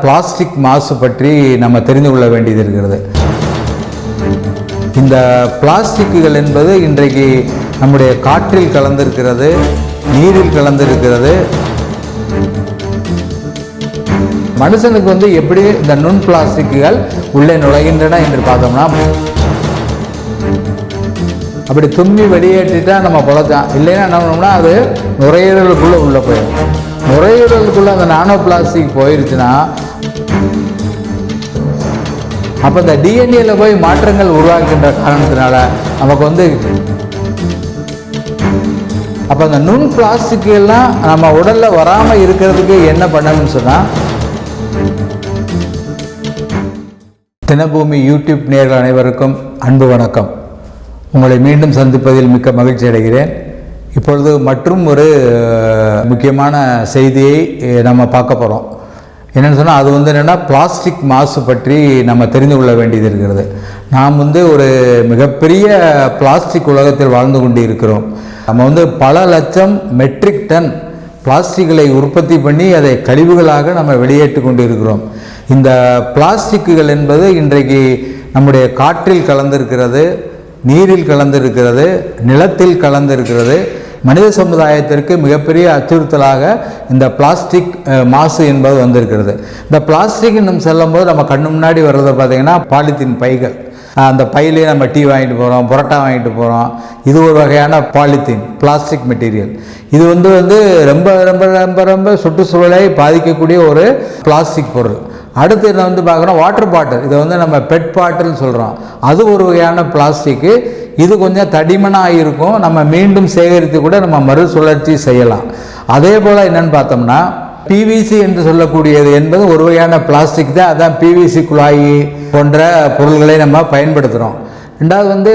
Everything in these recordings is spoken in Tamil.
பிளாஸ்டிக் மாசு பற்றி நம்ம தெரிந்து கொள்ள வேண்டியது இருக்கிறது. இந்த பிளாஸ்டிக்குகள் என்பது இன்றைக்கு நம்முடைய காற்றில் கலந்திருக்கிறது நீரில் கலந்திருக்கிறது. மனுஷனுக்கு வந்து எப்படி இந்த நுண் பிளாஸ்டிக்குகள் உள்ளே நுழைகின்றன என்று பார்த்தோம்னா அப்படி தும்மி வெளியேற்றிட்டா நம்ம பொழைச்சான் இல்லைன்னா என்ன பண்ணோம்னா அது நுரையீரலுக்குள்ளே உள்ளே போயிடும். நுரையீரலுக்குள்ளே அந்த நானோ பிளாஸ்டிக் போயிருச்சுன்னா அப்போ இந்த டிஎன்ஏல போய் மாற்றங்கள் உருவாக்குகின்ற காரணத்தினால நமக்கு வந்து அப்போ அந்த நுண் பிளாஸ்டிக் எல்லாம் நம்ம உடலில் வராமல் இருக்கிறதுக்கு என்ன பண்ணணும்னு சொன்னால் தினபூமி யூடியூப் நேர்கள் அனைவருக்கும் அன்பு வணக்கம். உங்களை மீண்டும் சந்திப்பதில் மிக்க மகிழ்ச்சி அடைகிறேன். இப்பொழுது மற்றும் ஒரு முக்கியமான செய்தியை நம்ம பார்க்க போகிறோம் என்னென்னு சொன்னால் அது வந்து என்னென்னா பிளாஸ்டிக் மாசு பற்றி நம்ம தெரிந்து கொள்ள வேண்டியது இருக்கிறது. நாம் வந்து ஒரு மிகப்பெரிய பிளாஸ்டிக் உலகத்தில் வாழ்ந்து கொண்டு இருக்கிறோம் நம்ம வந்து பல லட்சம் மெட்ரிக் டன் பிளாஸ்டிக்களை உற்பத்தி பண்ணி அதை கழிவுகளாக நம்ம வெளியேற்றி கொண்டு இருக்கிறோம் இந்த பிளாஸ்டிக்குகள் என்பது இன்றைக்கு நம்முடைய காற்றில் கலந்திருக்கிறது நீரில் கலந்திருக்கிறது நிலத்தில் கலந்திருக்கிறது. மனித சமுதாயத்திற்கு மிகப்பெரிய அச்சுறுத்தலாக இந்த பிளாஸ்டிக் மாசு என்பது வந்திருக்கிறது. இந்த பிளாஸ்டிக் இன்னும் செல்லும்போது நம்ம கண்ணு முன்னாடி வர்றதை பார்த்தீங்கன்னா பாலித்தீன் பைகள். அந்த பையிலே நம்ம டீ வாங்கிட்டு போகிறோம் புரோட்டா வாங்கிட்டு போகிறோம் இது ஒரு வகையான பாலித்தீன் பிளாஸ்டிக் மெட்டீரியல். இது வந்து வந்து ரொம்ப ரொம்ப ரொம்ப ரொம்ப சுற்றுச்சூழலை பாதிக்கக்கூடிய ஒரு பிளாஸ்டிக் பொருள். அடுத்து என்ன வந்து பார்க்குறோம்? வாட்டர் பாட்டில் இதை வந்து நம்ம பெட் பாட்டில் சொல்கிறோம் அது ஒரு வகையான பிளாஸ்டிக்கு இது கொஞ்சம் தடிமனாக இருக்கும். நம்ம மீண்டும் சேகரித்து கூட நம்ம மறுசுழற்சி செய்யலாம். அதே போல் என்னன்னு பார்த்தோம்னா பிவிசி என்று சொல்லக்கூடியது என்பது ஒரு வகையான பிளாஸ்டிக் தான். அதான் பிவிசி குழாய் போன்ற பொருள்களை நம்ம பயன்படுத்துகிறோம் ரெண்டாவது வந்து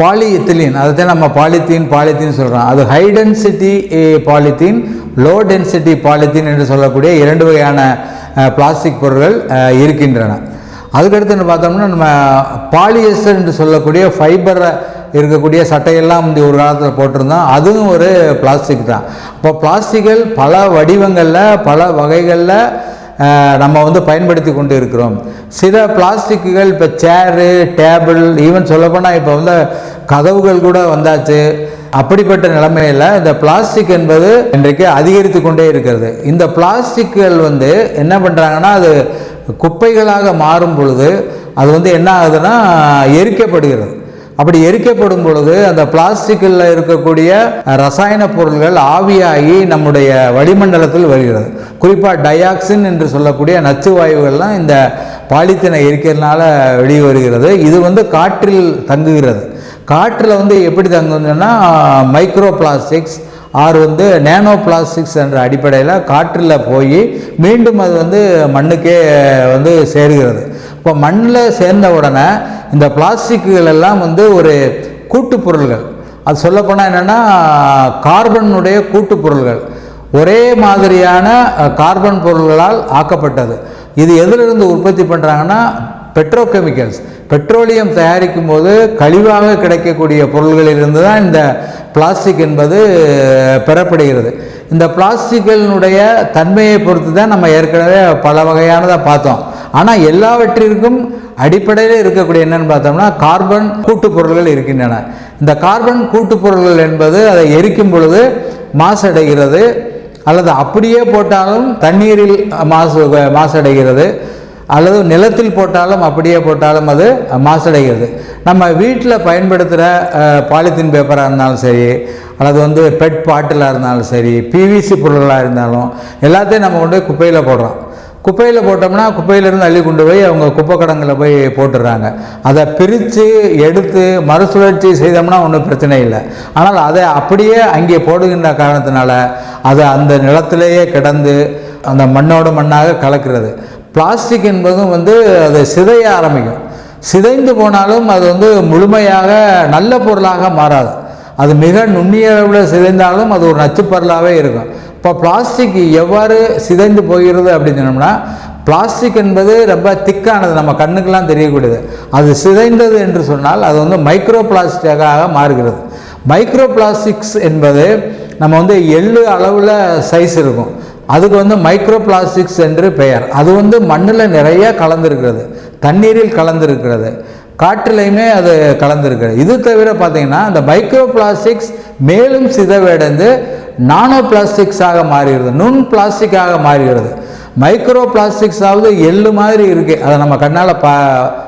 பாலி அதை தான் நம்ம பாலித்தீன் பாலித்தீன் சொல்கிறோம் அது high density polythene low density polythene என்று சொல்லக்கூடிய இரண்டு வகையான பிளாஸ்டிக் பொருட்கள் இருக்கின்றன. அதுக்கடுத்து என்ன பார்த்தோம்னா நம்ம பாலியஸ்டர் என்று சொல்லக்கூடிய ஃபைபர் இருக்கக்கூடிய சட்டையெல்லாம் வந்து ஒரு காலத்தில் போட்டிருந்தோம். அதுவும் ஒரு பிளாஸ்டிக் தான். இப்போ பிளாஸ்டிக்கள் பல வடிவங்களில் பல வகைகளில் நம்ம வந்து பயன்படுத்தி கொண்டு இருக்கிறோம். சில பிளாஸ்டிக்குகள் இப்போ சேரு டேபிள் ஈவன் சொல்லப்போனால் இப்போ வந்து கதவுகள் கூட வந்தாச்சு. அப்படிப்பட்ட நிலைமையில் இந்த பிளாஸ்டிக் என்பது இன்றைக்கு அதிகரித்து கொண்டே இருக்கிறது. இந்த பிளாஸ்டிக்குகள் வந்து என்ன பண்ணுறாங்கன்னா அது குப்பைகளாக மாறும் பொழுது அது வந்து என்ன ஆகுதுன்னா எரிக்கப்படுகிறது. அப்படி எரிக்கப்படும் பொழுது அந்த பிளாஸ்டிக்கில் இருக்கக்கூடிய ரசாயன பொருள்கள் ஆவியாகி நம்முடைய வளிமண்டலத்தில் வருகிறது. குறிப்பாக டயாக்சின் என்று சொல்லக்கூடிய நச்சு வாயுகள்லாம் இந்த பாலித்தீனை எரிக்கிறதுனால வெளியே வருகிறது இது வந்து காற்றில் தங்குகிறது. காற்றில் வந்து எப்படி தங்குதுன்னா மைக்ரோ பிளாஸ்டிக்ஸ் ஆர் வந்து நேனோ பிளாஸ்டிக்ஸ் என்ற அடிப்படையில் காற்றில் போய் மீண்டும் அது வந்து மண்ணுக்கே வந்து சேருகிறது. இப்போ மண்ணில் சேர்ந்த உடனே இந்த பிளாஸ்டிக்குகள் எல்லாம் வந்து ஒரு கூட்டுப் பொருள்கள் அது சொல்லப்போனால் என்னென்னா கார்பனுடைய கூட்டுப் பொருள்கள் ஒரே மாதிரியான கார்பன் பொருள்களால் ஆக்கப்பட்டது. இது எதிலிருந்து உற்பத்தி பண்ணுறாங்கன்னா பெட்ரோகெமிக்கல்ஸ் பெட்ரோலியம் தயாரிக்கும் போது கழிவாக கிடைக்கக்கூடிய பொருள்களிலிருந்து தான் இந்த பிளாஸ்டிக் என்பது பெறப்படுகிறது. இந்த பிளாஸ்டிக்கினுடைய தன்மையை பொறுத்து தான் நம்ம ஏற்கனவே பல வகையானதை பார்த்தோம். ஆனால் எல்லாவற்றிற்கும் அடிப்படையில் இருக்கக்கூடிய என்னன்னு பார்த்தோம்னா கார்பன் கூட்டுப் பொருள்கள் இருக்கின்றன. இந்த கார்பன் கூட்டுப் பொருள்கள் என்பது அதை எரிக்கும் பொழுது மாசடைகிறது. அல்லது அப்படியே போட்டாலும் தண்ணீரில் மாசு மாசடைகிறது. அல்லது நிலத்தில் போட்டாலும் அப்படியே போட்டாலும் அது மாசடைகிறது. நம்ம வீட்டில் பயன்படுத்துகிற பாலித்தீன் பேப்பராக இருந்தாலும் சரி அல்லது வந்து பெட் பாட்டிலாக இருந்தாலும் சரி பிவிசி பொருளாக இருந்தாலும் எல்லாத்தையும் நம்ம கொண்டு போய் குப்பையில் போடுறோம். குப்பையில் போட்டோம்னா குப்பையிலேருந்து அள்ளி கொண்டு போய் அவங்க குப்பை கடங்களில் போய் போட்டுடுறாங்க. அதை பிரித்து எடுத்து மறுசுழற்சி செய்தோம்னா ஒன்றும் பிரச்சனை இல்லை. ஆனால் அதை அப்படியே அங்கே போடுகின்ற காரணத்தினால அது அந்த நிலத்திலேயே கிடந்து அந்த மண்ணோடு மண்ணாக கலக்கிறது. பிளாஸ்டிக் என்பதும் வந்து அது சிதைய ஆரம்பிக்கும். சிதைந்து போனாலும் அது வந்து முழுமையாக நல்ல பொருளாக மாறாது. அது மிக நுண்ணிய அளவில் சிதைந்தாலும் அது ஒரு நச்சுப்பொருளாகவே இருக்கும். இப்போ பிளாஸ்டிக் எவ்வாறு சிதைந்து போகிறது அப்படின்னு சொன்னோம்னா பிளாஸ்டிக் என்பது ரொம்ப திக்கானது நம்ம கண்ணுக்கெல்லாம் தெரியக்கூடியது. அது சிதைந்தது என்று சொன்னால் அது வந்து மைக்ரோ பிளாஸ்டிக்காக மாறுகிறது. மைக்ரோ பிளாஸ்டிக்ஸ் என்பது நம்ம வந்து எள்ளு அளவில் சைஸ் இருக்கும். அதுக்கு வந்து மைக்ரோ பிளாஸ்டிக்ஸ் என்று பெயர். அது வந்து மண்ணில் நிறைய கலந்துருக்கிறது. தண்ணீரில் கலந்துருக்கிறது. காற்றிலையுமே அது கலந்துருக்கிறது. இது தவிர பார்த்திங்கன்னா இந்த மைக்ரோ பிளாஸ்டிக்ஸ் மேலும் சிதவடைந்து நானோ பிளாஸ்டிக்ஸாக மாறுகிறது. நுண் பிளாஸ்டிக்காக மாறுகிறது. மைக்ரோ பிளாஸ்டிக்ஸாவது எள்ளு மாதிரி இருக்குது அதை நம்ம கண்ணால் பா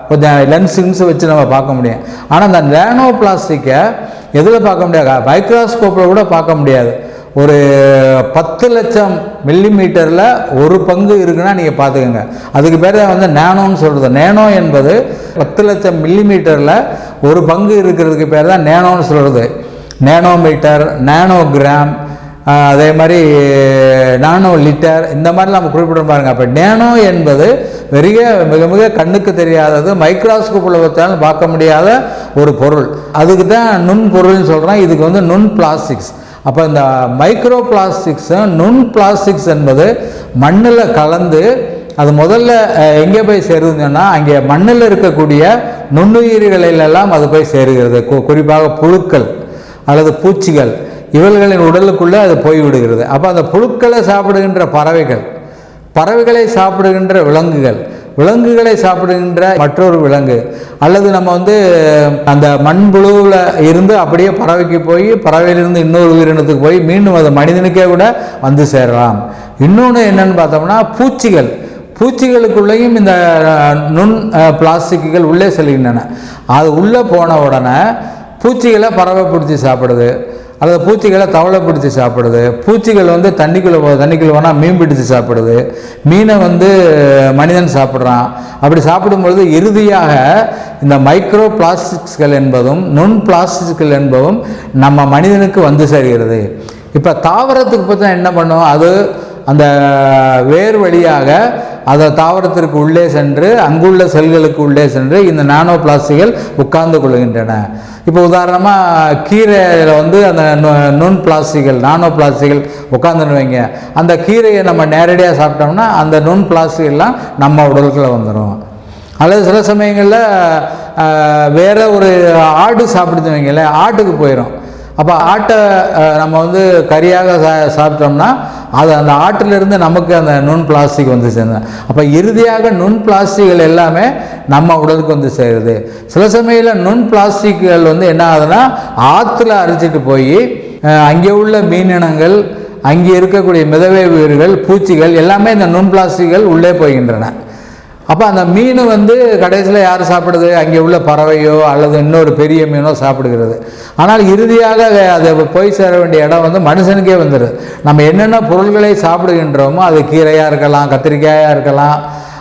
கொஞ்சம் லென்ஸ் கின்ஸ் வச்சு நம்ம பார்க்க முடியும். ஆனால் அந்த நேனோ பிளாஸ்டிக்கை எதில் பார்க்க முடியாது? மைக்ரோஸ்கோப்பில் கூட பார்க்க முடியாது. ஒரு பத்து லட்சம் மில்லி மீட்டரில் ஒரு பங்கு இருக்குன்னா நீங்கள் பார்த்துக்கோங்க. அதுக்கு பேர் வந்து நேனோன்னு சொல்கிறது நேனோ என்பது பத்து லட்சம் மில்லி மீட்டரில் ஒரு பங்கு இருக்கிறதுக்கு பேர் தான் நேனோன்னு சொல்கிறது நேனோ மீட்டர் நேனோ கிராம் அதே மாதிரி நானோ லிட்டர் இந்த மாதிரிலாம் நம்ம குறிப்பிட பாருங்கள் அப்போ நேனோ என்பது பெரிய மிக மிக கண்ணுக்கு தெரியாதது மைக்ரோஸ்கோப்பில் வச்சாலும் பார்க்க முடியாத ஒரு பொருள். அதுக்கு தான் நுண் பொருள்னு சொல்கிறோம் இதுக்கு வந்து நுண் பிளாஸ்டிக்ஸ் அப்போ இந்த மைக்ரோ பிளாஸ்டிக்ஸும் நுண் பிளாஸ்டிக்ஸ் என்பது மண்ணில் கலந்து அது முதல்ல எங்கே போய் சேருதுன்னு சொன்னால் அங்கே மண்ணில் இருக்கக்கூடிய நுண்ணுயிரிகளிலெல்லாம் அது போய் சேருகிறது. கு- குறிப்பாக புழுக்கள் அல்லது பூச்சிகள். இவர்களின் உடலுக்குள்ளே அது போய்விடுகிறது அப்போ அந்த புழுக்களை சாப்பிடுகின்ற பறவைகள் பறவைகளை சாப்பிடுகின்ற விலங்குகள் விலங்குகளை சாப்பிடுகின்ற மற்றொரு விலங்கு. அல்லது நம்ம வந்து அந்த மண்புழுவில் இருந்து அப்படியே பறவைக்கு போய் பறவையிலிருந்து இன்னொரு உயிரினத்துக்கு போய் மீண்டும் அது மனிதனுக்கே கூட வந்து சேரலாம். இன்னொன்று என்னன்னு பார்த்தோம்னா பூச்சிகள். பூச்சிகளுக்குள்ளேயும் இந்த நுண் பிளாஸ்டிக்குகள் உள்ளே செல்கின்றன. அது உள்ளே போன உடனே பூச்சிகளை பறவை பிடிச்சி சாப்பிடுது. அல்லது பூச்சிகளை தவளை பிடிச்சி சாப்பிடுது. பூச்சிகள் வந்து தண்ணிக்குள்ளே போ தண்ணிக்குள்ளே போனால் மீன் பிடிச்சி சாப்பிடுது. மீனை வந்து மனிதன் சாப்பிட்றான். அப்படி சாப்பிடும்பொழுது இறுதியாக இந்த மைக்ரோ பிளாஸ்டிக்ஸ்கள் என்பதும் நுண் பிளாஸ்டிக்கள் என்பதும் நம்ம மனிதனுக்கு வந்து சேர்கிறது. இப்போ தாவரத்துக்கு பார்த்தா என்ன பண்ணும் அது அந்த வேர் வழியாக அதை தாவரத்திற்கு உள்ளே சென்று அங்குள்ள செல்களுக்கு உள்ளே சென்று இந்த நானோ பிளாஸ்டிக்கள் உட்கார்ந்து கொள்கின்றன. இப்போ உதாரணமாக கீரையில் வந்து அந்த நு- நுண் பிளாஸ்டிக்கள் நானோ பிளாஸ்டிக்கள் உட்காந்துன்னு வைங்க. அந்த கீரையை நம்ம நேரடியாக சாப்பிட்டோம்னா அந்த நுண் பிளாஸ்டிக்லாம் நம்ம உடலுக்குள்ள வந்துடும் அல்லது சில சமயங்களில் வேறு ஒரு ஆடு சாப்பிடுச்சு வைங்களேன் ஆட்டுக்கு போயிடும் அப்போ ஆட்டை நம்ம வந்து கறியாக சா சாப்பிட்டோம்னா அது அந்த ஆட்டிலிருந்து நமக்கு அந்த நுண் பிளாஸ்டிக் வந்து சேர்ந்தது அப்போ இறுதியாக நுண் பிளாஸ்டிக்கள் எல்லாமே நம்ம உடலுக்கு வந்து சேருது. சில சமயத்தில் நுண் பிளாஸ்டிக்கள் வந்து என்ன ஆகுதுன்னா ஆற்றுல அரைச்சிட்டு போய் அங்கே உள்ள மீனினங்கள் அங்கே இருக்கக்கூடிய மிதவை உயிர்கள் பூச்சிகள் எல்லாமே இந்த நுண் பிளாஸ்டிக்கள் உள்ளே போகின்றன. அப்போ அந்த மீன் வந்து கடைசியில் யார் சாப்பிடுது? அங்கே உள்ள பறவையோ அல்லது இன்னொரு பெரிய மீனோ சாப்பிடுகிறது. ஆனால் இறுதியாக அது போய் சேர வேண்டிய இடம் வந்து மனுஷனுக்கே வந்துடுது நம்ம என்னென்ன பொருள்களை சாப்பிடுகின்றோமோ அது கீரையாக இருக்கலாம் கத்திரிக்காயாக இருக்கலாம்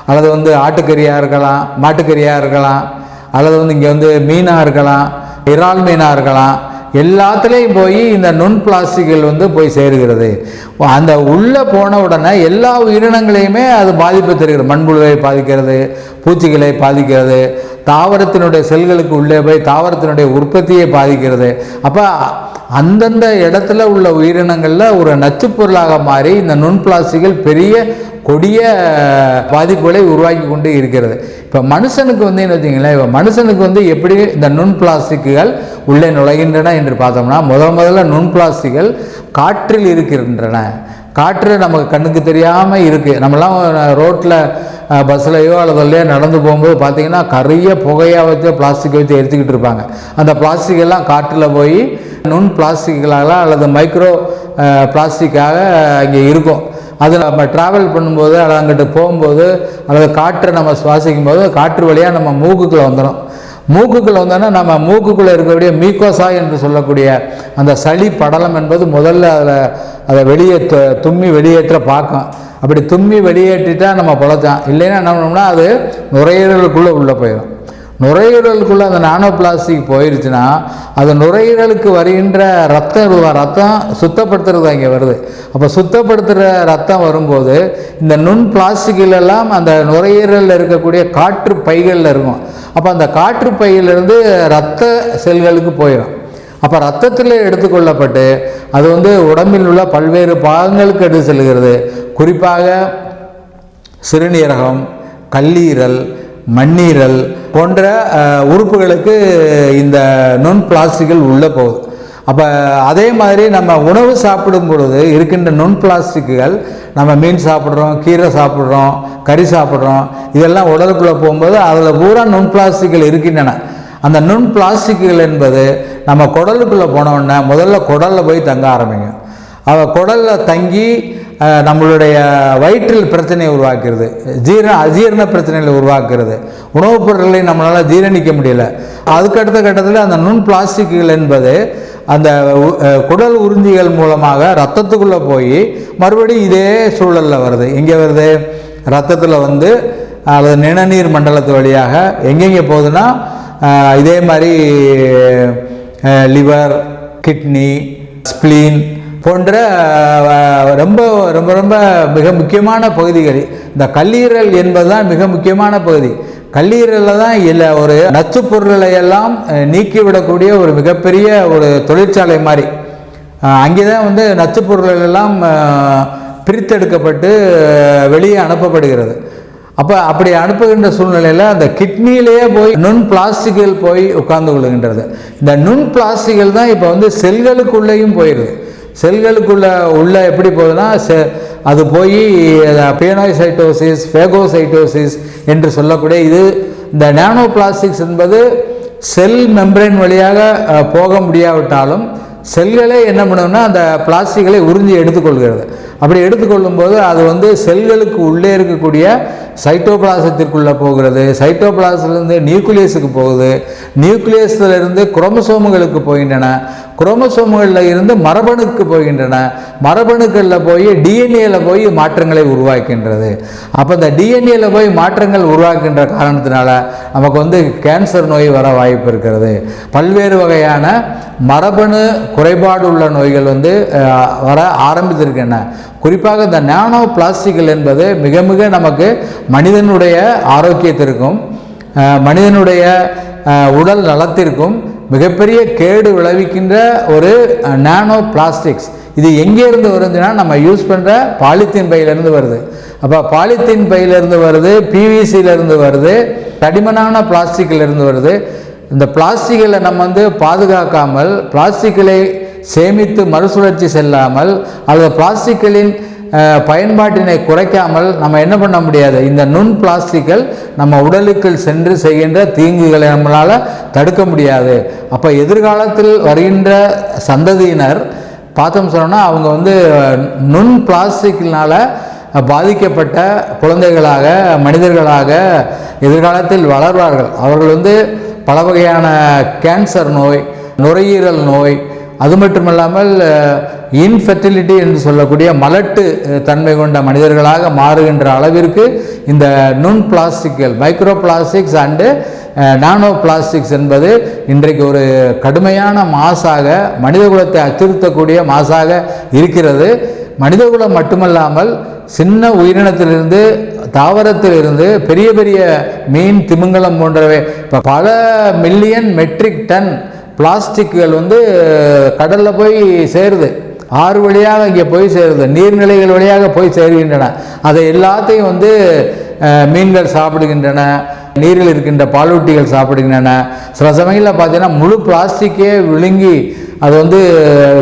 அல்லது வந்து ஆட்டுக்கறியாக இருக்கலாம் மாட்டுக்கறியாக இருக்கலாம் அல்லது வந்து இங்கே வந்து மீனாக இருக்கலாம் இறால் மீனாக இருக்கலாம் எல்லாத்துலேயும் போய் இந்த நுண் பிளாஸ்டிக்கள் வந்து போய் சேருகிறது. அந்த உள்ளே போன உடனே எல்லா உயிரினங்களையுமே அது பாதிப்பு தருகிறது. மண்புழுவை பாதிக்கிறது பூச்சிகளை பாதிக்கிறது தாவரத்தினுடைய செல்களுக்கு உள்ளே போய் தாவரத்தினுடைய உற்பத்தியை பாதிக்கிறது. அப்போ அந்தந்த இடத்துல உள்ள உயிரினங்களில் ஒரு நச்சுப் பொருளாக மாறி இந்த நுண் பிளாஸ்டிக்கள் பெரிய கொடிய பாதிப்புகளை உருவாக்கி கொண்டு இருக்கிறது. இப்போ மனுஷனுக்கு வந்து என்ன வச்சிங்களேன் இப்போ மனுஷனுக்கு வந்து எப்படி இந்த நுண் பிளாஸ்டிக்குகள் உள்ளே நுழைகின்றன என்று பார்த்தோம்னா முதல் முதல்ல நுண் பிளாஸ்டிக்கள் காற்றில் இருக்கின்றன. காற்று நமக்கு கண்ணுக்கு தெரியாமல் இருக்குது நம்மலாம் ரோட்டில் பஸ்லையோ அல்லதுலையோ நடந்து போகும்போது பார்த்தீங்கன்னா கரிய புகையாக வச்சு பிளாஸ்டிக் வச்சு எடுத்துக்கிட்டு இருப்பாங்க. அந்த பிளாஸ்டிக் எல்லாம் காற்றில் போய் நுண் பிளாஸ்டிக்களாக அல்லது மைக்ரோ பிளாஸ்டிக்காக இங்கே இருக்கும். அது நம்ம ட்ராவல் பண்ணும்போது அல்லது அங்கிட்டு போகும்போது அல்லது காற்றை நம்ம சுவாசிக்கும் போது காற்று வழியாக நம்ம மூக்குக்குள்ளே வந்துடும் மூக்குக்குள்ளே வந்தோன்னா நம்ம மூக்குக்குள்ளே இருக்கக்கூடிய மீக்கோசா என்று சொல்லக்கூடிய அந்த சளி படலம் என்பது முதல்ல அதில் அதை வெளியே தும்மி வெளியேற்ற பார்க்கும். அப்படி தும்மி வெளியேற்றிட்டா நம்ம பொழைச்சான் இல்லைன்னா என்ன பண்ணோம்னா அது நுரையீரலுக்குள்ளே உள்ளே போயிடும் நுரையீரலுக்குள்ளே அந்த நானோ பிளாஸ்டிக் போயிருச்சுன்னா அது நுரையீரலுக்கு வருகின்ற ரத்தம் ரத்தம் சுத்தப்படுத்துறது அங்கே வருது. அப்போ சுத்தப்படுத்துகிற ரத்தம் வரும்போது இந்த நுண் பிளாஸ்டிக்கிலெல்லாம் அந்த நுரையீரலில் இருக்கக்கூடிய காற்று பைகளில் இருக்கும். அப்போ அந்த காற்று பையிலிருந்து ரத்த செல்களுக்கு போயிடும். அப்போ ரத்தத்தில் எடுத்துக்கொள்ளப்பட்டு அது வந்து உடம்பில் உள்ள பல்வேறு பாகங்களுக்கு எடுத்து செல்கிறது. குறிப்பாக சிறுநீரகம் கல்லீரல் மண்ணீரல் போன்ற உறுப்புகளுக்கு இந்த நுண் பிளாஸ்டிக்கள் உள்ளே போகுது. அப்போ அதே மாதிரி நம்ம உணவு சாப்பிடும் பொழுது இருக்கின்ற நுண் பிளாஸ்டிக்குகள் நம்ம மீன் சாப்பிட்றோம் கீரை சாப்பிட்றோம் கறி சாப்பிட்றோம் இதெல்லாம் உடலுக்குள்ளே போகும்போது அதில் பூரா நுண் பிளாஸ்டிக்கள் இருக்கின்றன. அந்த நுண் பிளாஸ்டிக்குகள் என்பது நம்ம குடலுக்குள்ளே போனோடனே முதல்ல குடலில் போய் தங்க ஆரம்பிங்க அவள் குடலில் தங்கி நம்மளுடைய வயிற்றில் பிரச்சனையை உருவாக்குறது ஜீரண அஜீரண பிரச்சனைகளை உருவாக்குறது உணவுப் பொருட்களை நம்மளால் ஜீரணிக்க முடியல. அதுக்கடுத்த கட்டத்தில் அந்த நுண் பிளாஸ்டிக்குகள் என்பது அந்த குடல் உறிஞ்சிகள் மூலமாக ரத்தத்துக்குள்ளே போய் மறுபடியும் இதே சூழலில் வருது. எங்கே வருது? ரத்தத்தில் வந்து அல்லது நிணநீர் மண்டலத்து வழியாக எங்கெங்கே போகுதுன்னா இதே மாதிரி லிவர் கிட்னி ஸ்ப்ளீன் போன்ற ரொம்ப ரொம்ப ரொம்ப மிக முக்கியமான பகுதிகள் இந்த கல்லீரல் என்பதுதான் மிக முக்கியமான பகுதி. கல்லீரலில் தான் இல்லை ஒரு நச்சு பொருள்களை எல்லாம் நீக்கிவிடக்கூடிய ஒரு மிகப்பெரிய ஒரு தொழிற்சாலை மாதிரி அங்கே தான் வந்து நச்சு பொருள்கள் எல்லாம் பிரித்தெடுக்கப்பட்டு வெளியே அனுப்பப்படுகிறது. அப்போ அப்படி அனுப்புகின்ற சூழ்நிலையில் அந்த கிட்னிலேயே போய் நுண் பிளாஸ்டிக்கில் போய் உட்கார்ந்து கொள்கின்றது இந்த நுண் பிளாஸ்டிக்கில் தான் இப்போ வந்து செல்களுக்குள்ளேயும் போயிடுது செல்களுக்குள்ள உள்ள எப்படி போகுதுன்னா செ அது போய் பேனோசைட்டோசிஸ் ஃபேகோசைட்டோசிஸ் என்று சொல்லக்கூடிய இது இந்த நானோ பிளாஸ்டிக்ஸ் என்பது செல் மெம்பரேன் வழியாக போக முடியாவிட்டாலும் செல்களே என்ன பண்ணும்னா அந்த பிளாஸ்டிக்களை உறிஞ்சி எடுத்துக்கொள்கிறது. அப்படி எடுத்துக்கொள்ளும்போது அது வந்து செல்களுக்கு உள்ளே இருக்கக்கூடிய சைட்டோபிளாசத்திற்குள்ளே போகிறது. சைட்டோபிளாசிலிருந்து நியூக்ளியஸுக்கு போகுது. நியூக்ளியஸிலிருந்து குரோமசோமுகளுக்கு போகின்றன. குரோமசோம்களில் இருந்து மரபணுக்கு போகின்றன. மரபணுக்களில் போய் டிஎன்ஏல போய் மாற்றங்களை உருவாக்கின்றது. அப்போ இந்த டிஎன்ஏல போய் மாற்றங்கள் உருவாக்கின்ற காரணத்தினால நமக்கு வந்து கேன்சர் நோய் வர வாய்ப்பு இருக்கிறது. பல்வேறு வகையான மரபணு குறைபாடு உள்ள நோய்கள் வந்து வர ஆரம்பித்திருக்கின்றன. குறிப்பாக இந்த நானோ பிளாஸ்டிக்கள் என்பது மிக மிக நமக்கு மனிதனுடைய ஆரோக்கியத்திற்கும் மனிதனுடைய உடல் நலத்திற்கும் மிகப்பெரிய கேடு விளைவிக்கின்ற ஒரு நானோ பிளாஸ்டிக்ஸ். இது எங்கேருந்து வருதுன்னா நம்ம யூஸ் பண்ணுற பாலித்தீன் பையிலேருந்து வருது. அப்போ பாலித்தீன் பையிலேருந்து வருது பிவிசியிலேருந்து வருது தடிமனான பிளாஸ்டிக்கிலேருந்து வருது. இந்த பிளாஸ்டிக்கலை நம்ம வந்து பாதுகாக்காமல் பிளாஸ்டிக்களை சேமித்து மறுசுழற்சி செல்லாமல் அல்லது பிளாஸ்டிக்களின் பயன்பாட்டினை குறைக்காமல் நம்ம என்ன பண்ண முடியாது? இந்த நுண் பிளாஸ்டிக்கள் நம்ம உடலுக்குள் சென்று செய்கின்ற தீங்குகளை நம்மளால் தடுக்க முடியாது. அப்போ எதிர்காலத்தில் வருகின்ற சந்ததியினர் பார்த்தோம் சொன்னோம்னா அவங்க வந்து நுண் பிளாஸ்டிக்கினால் பாதிக்கப்பட்ட குழந்தைகளாக மனிதர்களாக எதிர்காலத்தில் வளர்வார்கள். அவர்கள் வந்து பல வகையான கேன்சர் நோய் நுரையீரல் நோய் அது மட்டுமல்லாமல் இன்ஃபெர்டிலிட்டி என்று சொல்லக்கூடிய மலட்டு தன்மை கொண்ட மனிதர்களாக மாறுகின்ற அளவிற்கு இந்த நுண் பிளாஸ்டிக்கள் micro plastics and nano plastics என்பது இன்றைக்கு ஒரு கடுமையான மாசாக மனிதகுலத்தை அச்சுறுத்தக்கூடிய மாசாக இருக்கிறது. மனிதகுலம் மட்டுமல்லாமல் சின்ன உயிரினத்திலிருந்து தாவரத்திலிருந்து பெரிய பெரிய மீன் திமிங்கலம் போன்றவை இப்போ பல மில்லியன் மெட்ரிக் டன் பிளாஸ்டிக்குகள் வந்து கடலில் போய் சேருது. ஆறு வழியாக இங்கே போய் சேருது. நீர்நிலைகள் வழியாக போய் சேருகின்றன. அதை எல்லாத்தையும் வந்து மீன்கள் சாப்பிடுகின்றன நீரில் இருக்கின்ற பாலூட்டிகள் சாப்பிடுகின்றன. சில சமயங்களில் பார்த்தீங்கன்னா முழு பிளாஸ்டிக்கே விழுங்கி அது வந்து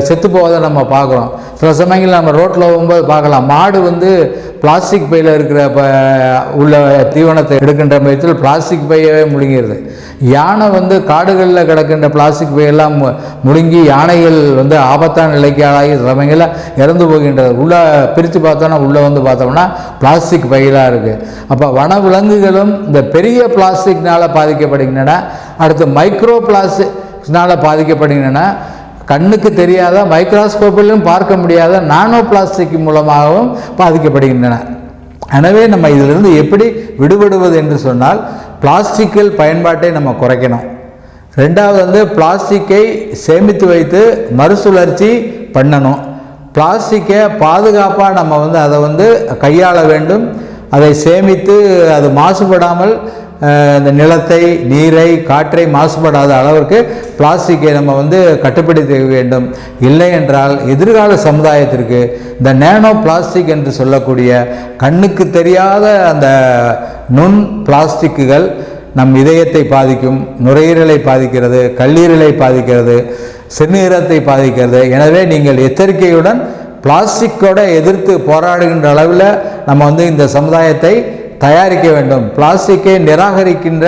செத்து போவதை நம்ம பார்க்குறோம். சில சமயங்களில் நம்ம ரோட்டில் போகும்போது பார்க்கலாம். மாடு வந்து பிளாஸ்டிக் பையில் இருக்கிற ப உள்ள தீவனத்தை எடுக்கின்ற மையத்தில் பிளாஸ்டிக் பையவே முழுங்கிடுது யானை வந்து காடுகளில் கிடக்கின்ற பிளாஸ்டிக் பையெல்லாம் மு- முழுங்கி யானைகள் வந்து ஆபத்தான நிலைக்கு ஆளாகி சமயங்களில் இறந்து போகின்றது. உள்ளே பிரித்து பார்த்தோன்னா உள்ளே வந்து பார்த்தோம்னா பிளாஸ்டிக் பையலாக இருக்குது அப்போ வனவிலங்குகளும் இந்த பெரிய பிளாஸ்டிக்னால் பாதிக்கப்படுகின்றன. அடுத்து மைக்ரோ பிளாஸ்டிக்னால பாதிக்கப்படுகின்றன. கண்ணுக்கு தெரியாத மைக்ரோஸ்கோப்பிலும் பார்க்க முடியாத நானோ பிளாஸ்டிக் மூலமாகவும் பாதிக்கப்படுகின்றன. எனவே நம்ம இதிலிருந்து எப்படி விடுபடுவது என்று சொன்னால் பிளாஸ்டிக்கில் பயன்பாட்டை நம்ம குறைக்கணும். ரெண்டாவது வந்து பிளாஸ்டிக்கை சேமித்து வைத்து மறுசுழற்சி பண்ணணும். பிளாஸ்டிக்கை பாதுகாப்பாக நம்ம வந்து அதை வந்து கையாள வேண்டும். அதை சேமித்து அது மாசுபடாமல் இந்த நிலத்தை நீரை காற்றை மாசுபடாத அளவிற்கு பிளாஸ்டிக்கை நம்ம வந்து கட்டுப்படுத்த வேண்டும். இல்லை என்றால் எதிர்கால சமுதாயத்திற்கு இந்த நேனோ பிளாஸ்டிக் என்று சொல்லக்கூடிய கண்ணுக்கு தெரியாத அந்த நுண் பிளாஸ்டிக்குகள் நம் இதயத்தை பாதிக்கும் நுரையீரலை பாதிக்கிறது கல்லீரலை பாதிக்கிறது சிறுநீரத்தை பாதிக்கிறது. எனவே நீங்கள் எச்சரிக்கையுடன் பிளாஸ்டிக்கோட எதிர்த்து போராடுகின்ற அளவில் நம்ம வந்து இந்த சமுதாயத்தை தயாரிக்க வேண்டும். பிளாஸ்டிக்கை நிராகரிக்கின்ற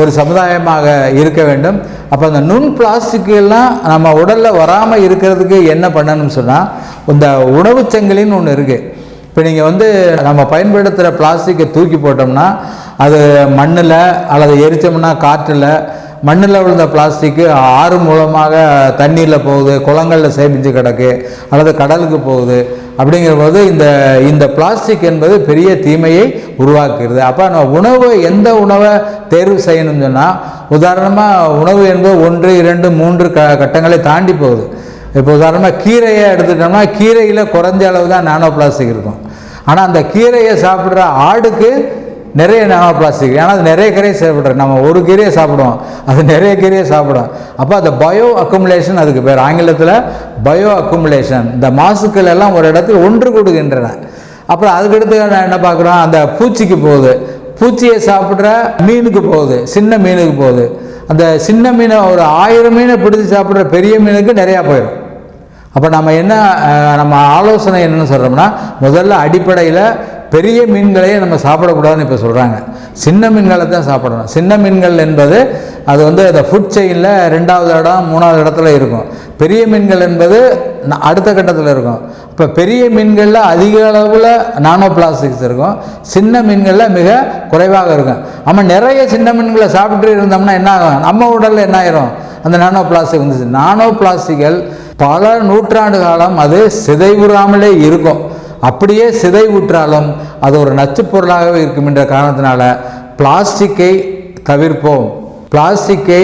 ஒரு சமுதாயமாக இருக்க வேண்டும். அப்போ அந்த நுண் பிளாஸ்டிக்கெல்லாம் நம்ம உடலில் வராமல் இருக்கிறதுக்கு என்ன பண்ணணும்னு சொன்னால் இந்த உணவுச் சங்கிலின்னு ஒன்று இருக்குது இப்போ நீங்கள் வந்து நம்ம பயன்படுத்துகிற பிளாஸ்டிக்கை தூக்கி போட்டோம்னா அது மண்ணில் அல்லது எரிச்சோம்னா காற்றில் மண்ணில் விழுந்த பிளாஸ்டிக்கு ஆறு மூலமாக தண்ணீரில் போகுது குளங்களில் சேமித்து கிடக்கு அல்லது கடலுக்கு போகுது. அப்படிங்கிற போது இந்த இந்த பிளாஸ்டிக் என்பது பெரிய தீமையை உருவாக்குகிறது. அப்போ நம்ம உணவு எந்த உணவை தேர்வு செய்யணும்னு சொன்னால் உதாரணமாக உணவு என்பது ஒன்று இரண்டு மூன்று க கட்டங்களை தாண்டி போகுது. இப்போ உதாரணமாக கீரையை எடுத்துட்டோம்னா கீரையில் குறைஞ்ச அளவு தான் நானோ பிளாஸ்டிக் இருக்கும். ஆனால் அந்த கீரையை சாப்பிட்ற ஆடுக்கு நிறைய நானோ பிளாஸ்டிக் ஏன்னா அது நிறைய கீரையை சாப்பிட்றோம் நம்ம ஒரு கீரையை சாப்பிடுவோம். அது நிறைய கீரையை சாப்பிடும். அப்போ அந்த பயோ அக்குமுலேஷன் அதுக்கு பேர். ஆங்கிலத்தில் பயோ அக்குமுலேஷன் இந்த மாசுக்கள் எல்லாம் ஒரு இடத்துக்கு ஒன்று கொடுக்கின்றன அப்புறம் அதுக்கடுத்து நான் என்ன பார்க்குறோம்? அந்த பூச்சிக்கு போகுது. பூச்சியை சாப்பிட்ற மீனுக்கு போகுது. சின்ன மீனுக்கு போகுது. அந்த சின்ன மீனை ஒரு ஆயிரம் மீனை பிடிச்சி சாப்பிட்ற பெரிய மீனுக்கு நிறையா போயிடும். அப்போ நம்ம என்ன நம்ம ஆலோசனை என்னென்னு சொல்கிறோம்னா முதல்ல அடிப்படையில் பெரிய மீன்களையே நம்ம சாப்பிடக்கூடாதுன்னு இப்போ சொல்கிறாங்க சின்ன மீன்களை தான் சாப்பிடணும். சின்ன மீன்கள் என்பது அது வந்து அந்த ஃபுட் செயினில் ரெண்டாவது இடம் மூணாவது இடத்துல இருக்கும். பெரிய மீன்கள் என்பது அடுத்த கட்டத்தில் இருக்கும். இப்போ பெரிய மீன்களில் அதிக அளவில் நானோ பிளாஸ்டிக்ஸ் இருக்கும். சின்ன மீன்களில் மிக குறைவாக இருக்கும். நம்ம நிறைய சின்ன மீன்களை சாப்பிட்டு இருந்தோம்னா என்ன ஆகும்? நம்ம உடலில் என்ன ஆயிரும்? அந்த நானோ பிளாஸ்டிக் வந்துச்சு. நானோ பிளாஸ்டிக்கள் பல நூற்றாண்டு காலம் அது சிதைவுறாமலே இருக்கும். அப்படியே சிதைவுற்றாலும் அது ஒரு நச்சு பொருளாகவே இருக்கும் என்ற காரணத்தினால பிளாஸ்டிக்கை தவிர்ப்போம். பிளாஸ்டிக்கை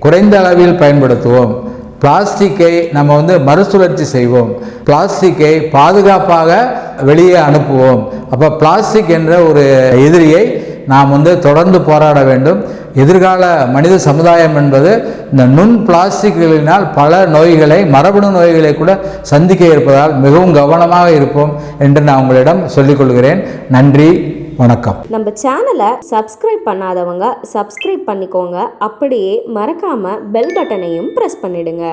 குறைந்த அளவில் பயன்படுத்துவோம். பிளாஸ்டிக்கை நம்ம வந்து மறுசுழற்சி செய்வோம். பிளாஸ்டிக்கை பாதுகாப்பாக வெளியே அனுப்புவோம். அப்போ பிளாஸ்டிக் என்ற ஒரு எதிரியை நாம் வந்து தொடர்ந்து போராட வேண்டும். எதிர்கால மனித சமுதாயம் என்பது இந்த நுண் பிளாஸ்டிக்குகளினால் பல நோய்களை மரபணு நோய்களை கூட சந்திக்க இருப்பதால் மிகவும் கவனமாக இருப்போம் என்று நான் உங்களிடம் சொல்லிக்கொள்கிறேன் நன்றி வணக்கம். நம்ம சேனலை சப்ஸ்கிரைப் பண்ணாதவங்க சப்ஸ்கிரைப் பண்ணிக்கோங்க. அப்படியே மறக்காம பெல் பட்டனையும் ப்ரெஸ் பண்ணிடுங்க.